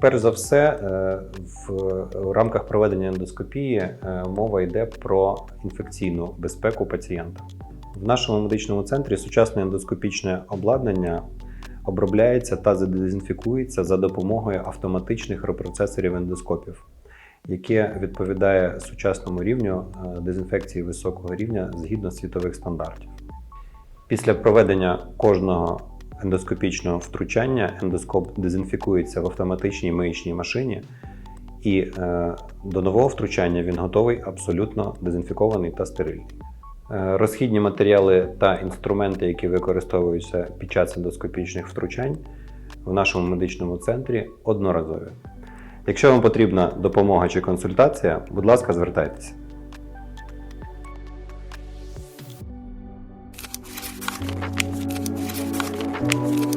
Перш за все, е, в рамках проведення ендоскопії е, мова йде про інфекційну безпеку пацієнта. В нашому медичному центрі сучасне ендоскопічне обладнання обробляється та задезінфікується за допомогою автоматичних репроцесорів ендоскопів, яке відповідає сучасному рівню е, дезінфекції високого рівня згідно світових стандартів. Після проведення кожного ендоскопічного втручання ендоскоп дезінфікується в автоматичній миючній машині, і е, до нового втручання він готовий абсолютно дезінфікований та стерильний. Е, розхідні матеріали та інструменти, які використовуються під час ендоскопічних втручань в нашому медичному центрі, одноразові. Якщо вам потрібна допомога чи консультація, будь ласка, звертайтеся. Thank you. Thank you.